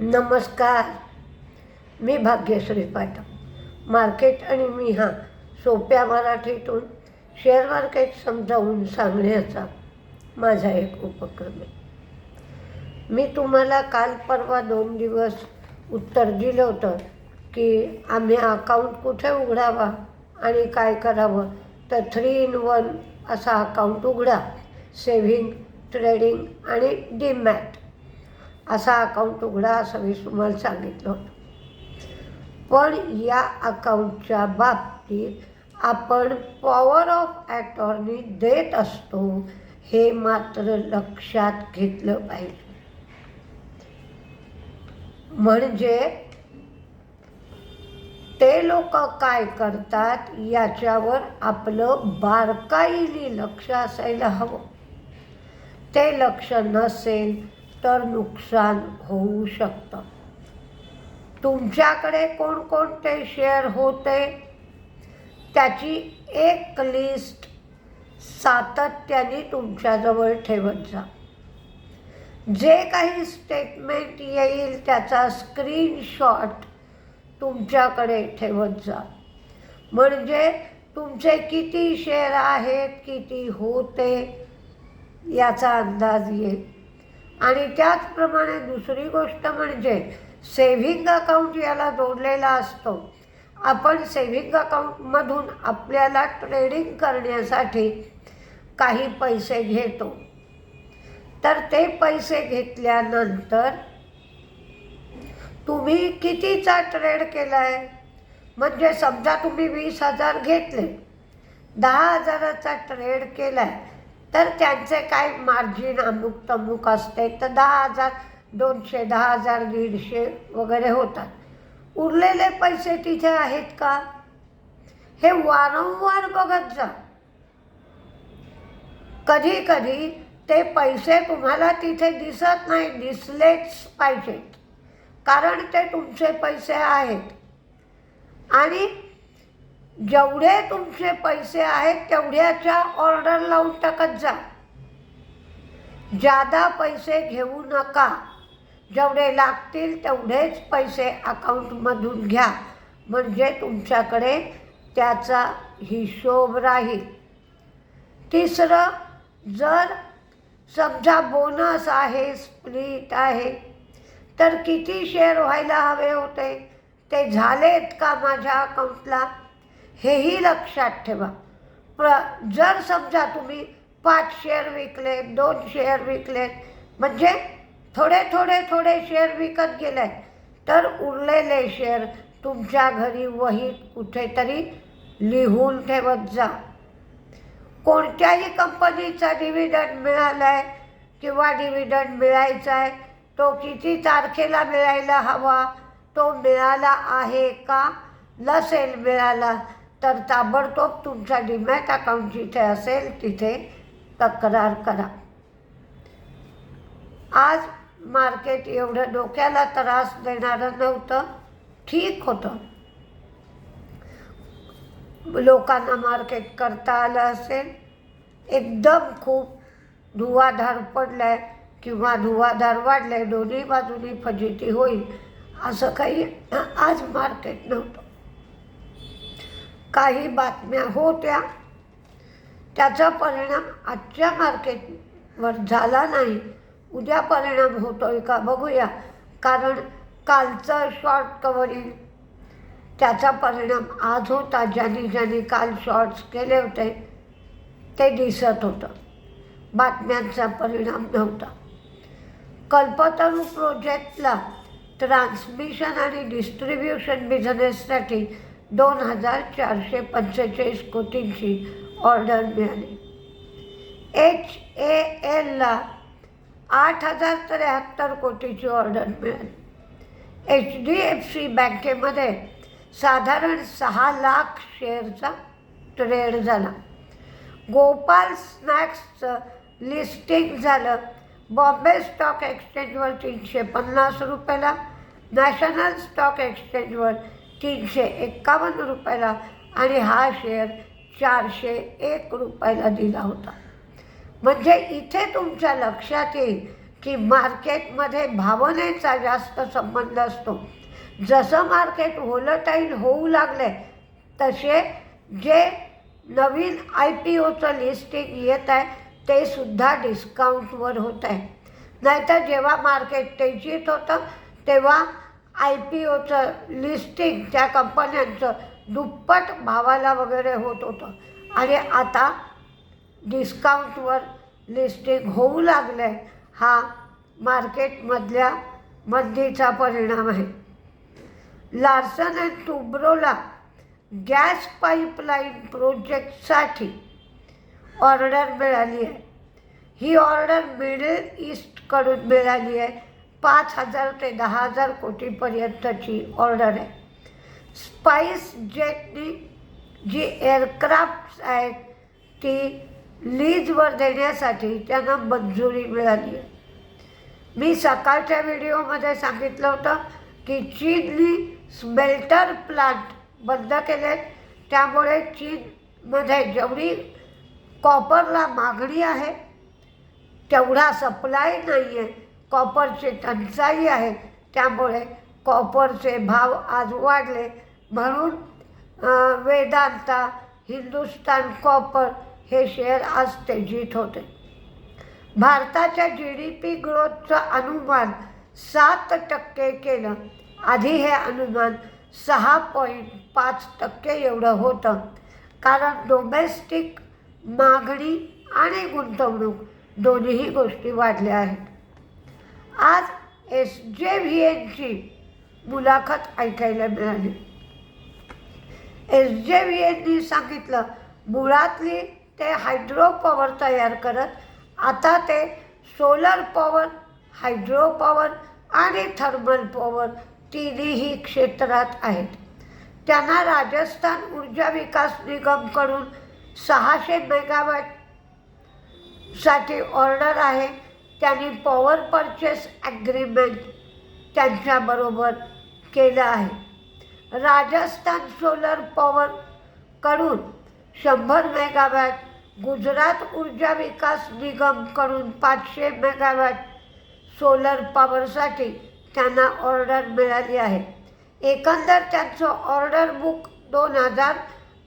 नमस्कार. मी भाग्यश्री पाठक. मार्केट आणि मी हा सोप्या मराठीतून शेअर मार्केट समजावून सांगण्याचा माझा एक उपक्रम आहे. मी तुम्हाला काल परवा दोन दिवस उत्तर दिलं होतं की आम्ही अकाउंट कुठे उघडावा आणि काय करावं? तर थ्री इन वन असा अकाउंट उघडा. सेव्हिंग ट्रेडिंग आणि डीमॅट असा अकाउंट उघडा असं मी तुम्हाला सांगितलं होतं. पण या अकाउंटच्या बाबतीत आपण पॉवर ऑफ ॲटॉर्नी देत असतो हे मात्र लक्षात घेतलं पाहिजे. म्हणजे ते लोक काय करतात याच्यावर आपलं बारकाईने लक्ष असायला हवं. ते लक्ष नसेल तर नुकसान होऊ शकतं. तुमच्याकडे कोणकोणते शेअर होते? त्याची एक लिस्ट सातत्याने तुमच्याजवळ ठेवत जा. जे काही स्टेटमेंट येईल त्याचा स्क्रीनशॉट तुमच्याकडे ठेवत जा. म्हणजे तुमचे किती शेअर आहेत किती होते याचा अंदाज येईल. आणि त्याचप्रमाणे दुसरी गोष्ट म्हणजे सेव्हिंग अकाउंट याला जोडलेला असतो. आपण सेव्हिंग अकाउंटमधून आपल्याला ट्रेडिंग करण्यासाठी काही पैसे घेतो. तर ते पैसे घेतल्यानंतर तुम्ही कितीचा ट्रेड केला आहे म्हणजे समजा तुम्ही वीस हजार घेतले. दहा हजाराचा ट्रेड केला आहे तर त्यांचे काय मार्जिन अमुक तमुक असते तर दहा हजार दोनशे दहा हजार दीडशे वगैरे होतात. उरलेले पैसे तिथे आहेत का? हे वारंवार बघत जा. कधी कधी ते पैसे तुम्हाला तिथे दिसत नाही दिसलेच पाहिजेत. कारण ते तुमचे पैसे आहेत. आणि जेवढे तुमचे पैसे आहेत तेवढ्याच्या ऑर्डर लावून टाकत जा. जादा पैसे घेऊ नका जेवढे लागतील तेवढेच पैसे अकाउंटमधून घ्या. म्हणजे तुमच्याकडे त्याचा हिशोब राहील. तिसरं जर समजा बोनस आहे स्प्लिट आहे तर किती शेअर व्हायला हवे होते? ते झालेत का माझ्या अकाउंटला हेही लक्षात ठेवा. प्र जर समजा तुम्ही पाच शेअर विकले दोन शेअर विकले म्हणजे थोडे थोडे थोडे शेअर विकत गेले तर उरलेले शेअर तुमच्या घरी वहीत कुठेतरी लिहून ठेवत जा. कोणत्याही कंपनीचा डिव्हिडंड मिळाला आहे किंवा डिव्हिडंड मिळायचा आहे तो किती तारखेला मिळायला हवा तो मिळाला आहे का? नसेल मिळाला तर ताबडतोब तुमचा डीमॅट अकाउंट जिथे असेल तिथे तक्रार करा. आज मार्केट एवढं डोक्याला त्रास देणारं नव्हतं ठीक होतं. लोकांना मार्केट करता आलं असेल एकदम खूप धुवाधार पडलाय किंवा धुवाधार वाढलाय दोन्ही बाजूनी फजिती होईल असं काही आज मार्केट नव्हतं. काही बातम्या होत्या. त्याचा परिणाम आजच्या मार्केटवर झाला नाही. उद्या परिणाम होतोय का बघूया. कारण कालचं शॉर्ट कवरिंग त्याचा परिणाम आज होता. ज्यांनी ज्यांनी काल शॉर्ट्स केले होते ते दिसत होतं. बातम्यांचा परिणाम नव्हता. कल्पतरू प्रोजेक्टला ट्रान्समिशन आणि डिस्ट्रीब्युशन बिझनेससाठी दोन हजार चारशे पंचेचाळीस कोटींची ऑर्डर मिळाली. एच ए एलला आठ हजार त्र्याहत्तर कोटीची ऑर्डर मिळाली. एच डी एफ सी बँकेमध्ये साधारण सहा लाख शेअरचा ट्रेड झाला. गोपाल स्नॅक्सचं लिस्टिंग झालं. बॉम्बे स्टॉक एक्सचेंजवर तीनशे पन्नास रुपयाला नॅशनल स्टॉक एक्सचेंजवर तीनशे एक्कावन्न रुपयाला आणि हा शेअर चारशे एक रुपयाला दिला होता. म्हणजे इथे तुमच्या लक्षात येईल की मार्केटमध्ये भावनेचा जास्त संबंध असतो. जसं मार्केट होलटाईल होऊ लागले तसे जे नवीन आय पी ओचं लिस्टिंग येत आहे ते सुद्धा डिस्काउंटवर होत आहे. नाहीतर जेव्हा मार्केट तेजीत होतं तेव्हा आय पी ओचं लिस्टिंग त्या कंपन्यांचं दुप्पट भावाला वगैरे होत होतं. आणि आता डिस्काउंटवर लिस्टिंग होऊ लागलं आहे हा मार्केटमधल्या मंदीचा परिणाम आहे. लार्सन अँड टुब्रोला गॅस पाईपलाईन प्रोजेक्टसाठी ऑर्डर मिळाली आहे. ही ऑर्डर मिडल ईस्टकडून मिळाली आहे. पाच हजार ते दहा हजार कोटीपर्यंतची ऑर्डर आहे. स्पाईस जेटनी जी एअरक्राफ्ट आहेत ती लीजवर देण्यासाठी त्यांना मंजुरी मिळाली. आहे मी सकाळच्या व्हिडिओमध्ये सांगितलं होतं की चीननी स्मेल्टर प्लांट बंद केले. त्यामुळे चीनमध्ये जेवढी कॉपरला मागणी आहे तेवढा सप्लाय नाही आहे कॉपरची टंचाई आहे त्यामुळे कॉपरचे भाव आज वाढले. म्हणून वेदांता हिंदुस्तान कॉपर हे शेअर आज तेजीत होते. भारताच्या जी डी पी ग्रोथचं अनुमान सात टक्के केलं. आधी हे अनुमान सहा पॉईंट पाच टक्के एवढं होतं. कारण डोमेस्टिक मागणी आणि गुंतवणूक दोन्हीही गोष्टी वाढल्या आहेत. आज एस जे व्ही एनची मुलाखत ऐकायला मिळाली. एस जे व्ही एननी सांगितलं मुळातली ते हायड्रो पॉवर तयार करत आता ते सोलर पॉवर हायड्रो पॉवर आणि थर्मल पॉवर तिन्ही क्षेत्रात आहेत. त्यांना राजस्थान ऊर्जा विकास निगमकडून सहाशे मेगावॅटसाठी ऑर्डर आहे. त्यांनी पॉवर परचेस ॲग्रीमेंट त्यांच्याबरोबर केलं आहे. राजस्थान सोलर पॉवरकडून शंभर मेगावॅट गुजरात ऊर्जा विकास निगमकडून पाचशे मेगावॅट सोलर पॉवरसाठी त्यांना ऑर्डर मिळाली आहे. एकंदर त्यांचं ऑर्डर बुक दोन हजार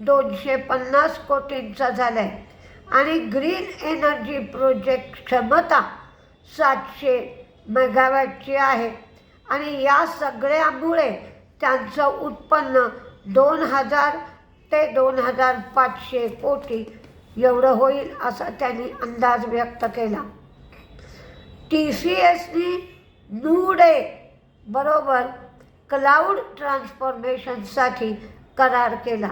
दोनशे पन्नास कोटींचं झालं आहे आणि ग्रीन एनर्जी प्रोजेक्ट क्षमता सातशे मेगावॅटची आहे. आणि या सगळ्यामुळे त्यांचं उत्पन्न दोन हजार ते दोन हजार पाचशे कोटी एवढं होईल असा त्यांनी अंदाज व्यक्त केला. टी सी एसनी नूडे बरोबर क्लाउड ट्रान्सफॉर्मेशनसाठी करार केला.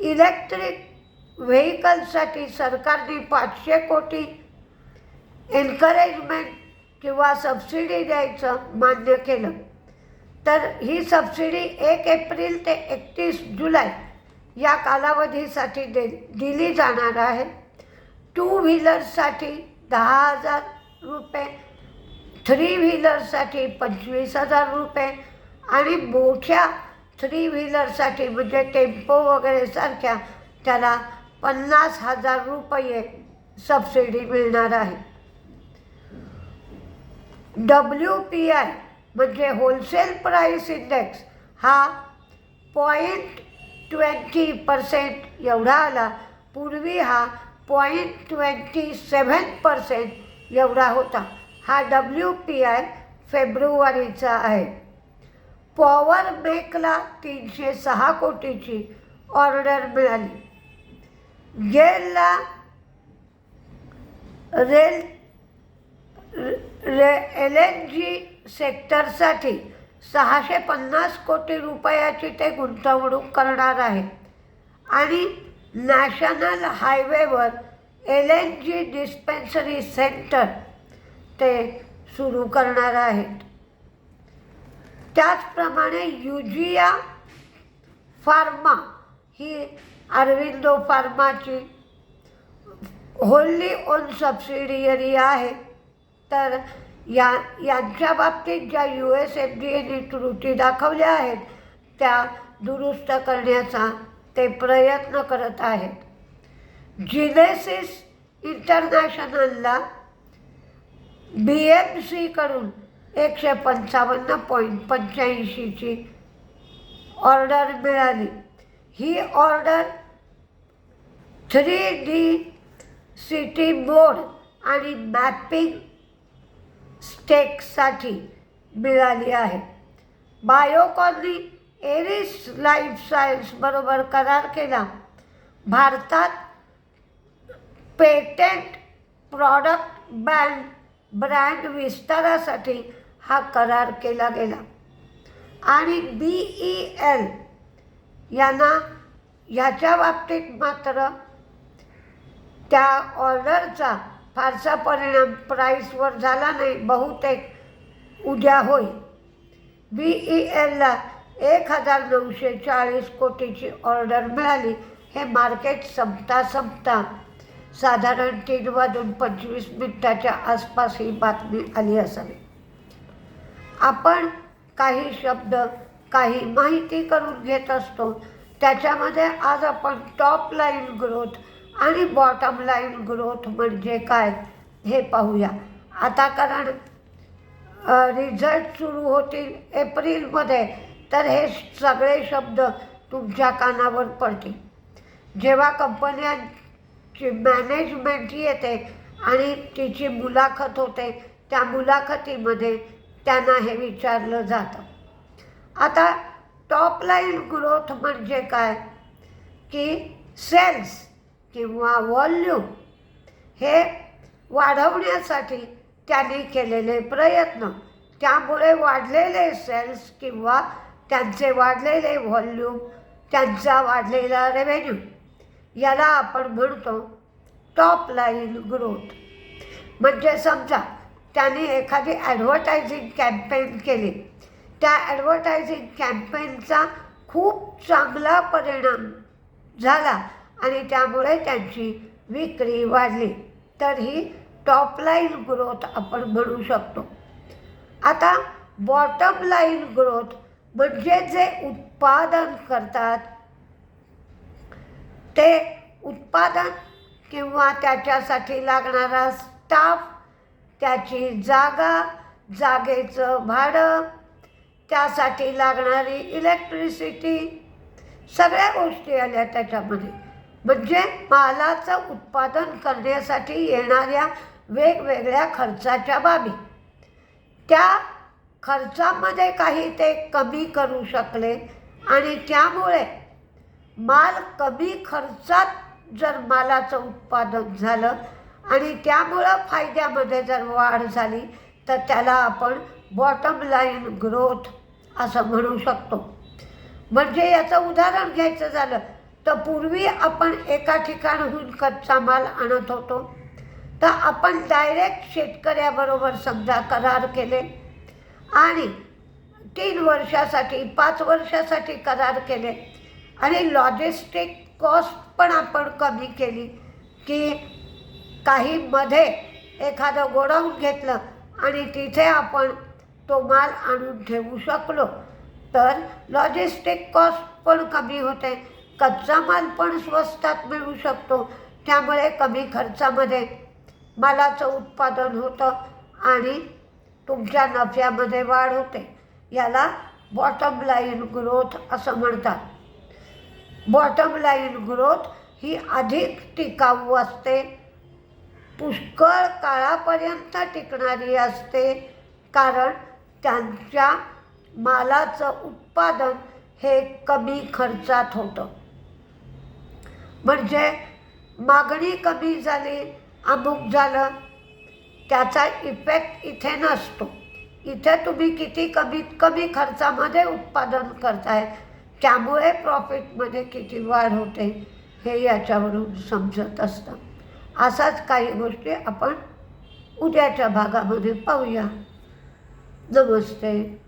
इलेक्ट्रिक व्हेकलसाठी सरकारने पाचशे कोटी एन्करेजमेंट किंवा सबसिडी द्यायचं मान्य केलं. तर ही सबसिडी एक एप्रिल ते एकतीस जुलै या कालावधीसाठी दे दिली जाणार आहे. टू व्हीलरसाठी दहा हजार रुपये थ्री व्हीलरसाठी पंचवीस हजार रुपये आणि मोठ्या थ्री व्हीलरसाठी म्हणजे टेम्पो वगैरे सारख्या त्याला पन्नास हजार रुपये सबसिडी मिळणार आहे. डब्ल्यू पी आय म्हणजे होलसेल प्राईस इंडेक्स हा पॉईंट ट्वेंटी पर्सेंट एवढा आला. पूर्वी हा पॉईंट ट्वेंटी सेव्हन पर्सेंट एवढा होता. हा डब्ल्यू पी आय फेब्रुवारीचा आहे. पॉवर बेकला तीनशे सहा कोटीची ऑर्डर मिळाली. गेलला रेल रे एल एन जी सेक्टरसाठी सहाशे पन्नास कोटी रुपयाची ते गुंतवणूक करणार आहे. आणि नॅशनल हायवेवर L N G dispensary centre ते सुरू करणार आहेत. त्याचप्रमाणे युजिया फार्मा ही अरविंदो फार्माची होल्ली ओन सबसिडियरी आहे. तर या यांच्या बाबतीत ज्या यू एस एफ डी एने त्रुटी दाखवल्या आहेत त्या दुरुस्त करण्याचा ते प्रयत्न करत आहेत. जिनेसिस इंटरनॅशनलला बी एम सीकडून एकशे पंचावन्न पॉईंट पंच्याऐंशीची ऑर्डर मिळाली. ही order three D city board आणि मॅपिंग स्टेकसाठी मिळाली आहे. बायोकॉननी एरिस लाईफ सायन्सबरोबर करार केला. भारतात पेटेंट प्रॉडक्ट बँड ब्रँड विस्तारासाठी हा करार केला गेला. आणि बी ई एल यांना ह्याच्या बाबतीत मात्र त्या ऑर्डरचा फारसा परिणाम प्राईसवर झाला नाही बहुतेक उद्या होईल. बी ई एलला एक हजार नऊशे चाळीस कोटीची ऑर्डर मिळाली. हे मार्केट संपता संपता साधारण तीन वाजून पंचवीस मिनिटाच्या आसपास ही बातमी आली असावी. आपण काही शब्द काही माहिती करून घेत असतो. त्याच्यामध्ये आज आपण टॉप लाईन ग्रोथ आणि बॉटम लाईन ग्रोथ म्हणजे काय हे पाहूया. आता कारण रिझल्ट सुरू होतील एप्रिलमध्ये तर हे सगळे शब्द तुमच्या कानावर पडतील. जेव्हा कंपन्यांची मॅनेजमेंट येते आणि तिची मुलाखत होते त्या मुलाखतीमध्ये त्यांना हे विचारलं जातं. आता टॉप लाईन ग्रोथ म्हणजे काय? की सेल्स किंवा वॉल्यूम हे वाढवण्यासाठी त्यांनी केलेले प्रयत्न. त्यामुळे वाढलेले सेल्स किंवा त्यांचे वाढलेले व्हॉल्यूम त्यांचा वाढलेला रेव्हेन्यू याला आपण म्हणतो टॉप लाईन ग्रोथ. म्हणजे समजा त्यांनी एखादी ॲडव्हर्टायझिंग कॅम्पेन केली. त्या ॲडव्हर्टायझिंग कॅम्पेनचा खूप चांगला परिणाम झाला. आणि त्यामुळे त्यांची विक्री वाढली. तर ही टॉपलाईन ग्रोथ आपण म्हणू शकतो. आता बॉटम लाईन ग्रोथ म्हणजे जे उत्पादन करतात ते उत्पादन किंवा त्याच्यासाठी लागणारा स्टाफ त्याची जागा जागेचं भाडं त्यासाठी लागणारी इलेक्ट्रिसिटी सगळ्या गोष्टी आल्या त्याच्यामध्ये. म्हणजे मालाचं उत्पादन करण्यासाठी येणाऱ्या वेगवेगळ्या खर्चाच्या बाबी. त्या खर्चामध्ये काही ते कमी करू शकले आणि त्यामुळे माल कमी खर्चात जर मालाचं उत्पादन झालं आणि त्यामुळं फायद्यामध्ये जर वाढ झाली तर त्याला आपण बॉटम लाईन ग्रोथ असं म्हणू शकतो. म्हणजे याचं उदाहरण घ्यायचं झालं तर पूर्वी आपण एका ठिकाणाहून कच्चा माल आणत होतो. तर आपण डायरेक्ट शेतकऱ्याबरोबर समजा करार केले आणि तीन वर्षासाठी पाच वर्षासाठी करार केले. आणि लॉजिस्टिक कॉस्ट पण आपण कमी केली की काही मध्ये एखादं गोडाऊन घेतलं आणि तिथे आपण तो माल आणून ठेवू शकलो. तर लॉजिस्टिक कॉस्ट पण कमी होते. कच्चा माल पण स्वस्तात मिळू शकतो त्यामुळे कमी खर्चामध्ये मालाचं उत्पादन होतं आणि तुमच्या नफ्यामध्ये वाढ होते. याला बॉटम लाईन ग्रोथ असं म्हणतात. बॉटम लाईन ग्रोथ ही अधिक टिकाऊ असते. पुष्कळ काळापर्यंत टिकणारी असते कारण त्यांच्या मालाचं उत्पादन हे कमी खर्चात होतं. म्हणजे मागणी कमी झाली अमुक झालं त्याचा इफेक्ट इथे नसतो. इथे तुम्ही किती कमीत कमी खर्चामध्ये उत्पादन करताय त्यामुळे प्रॉफिटमध्ये किती वाढ होते हे याच्यावरून समजत असतं. असाच काही गोष्टी आपण उद्याच्या भागामध्ये पाहूया. नमस्ते.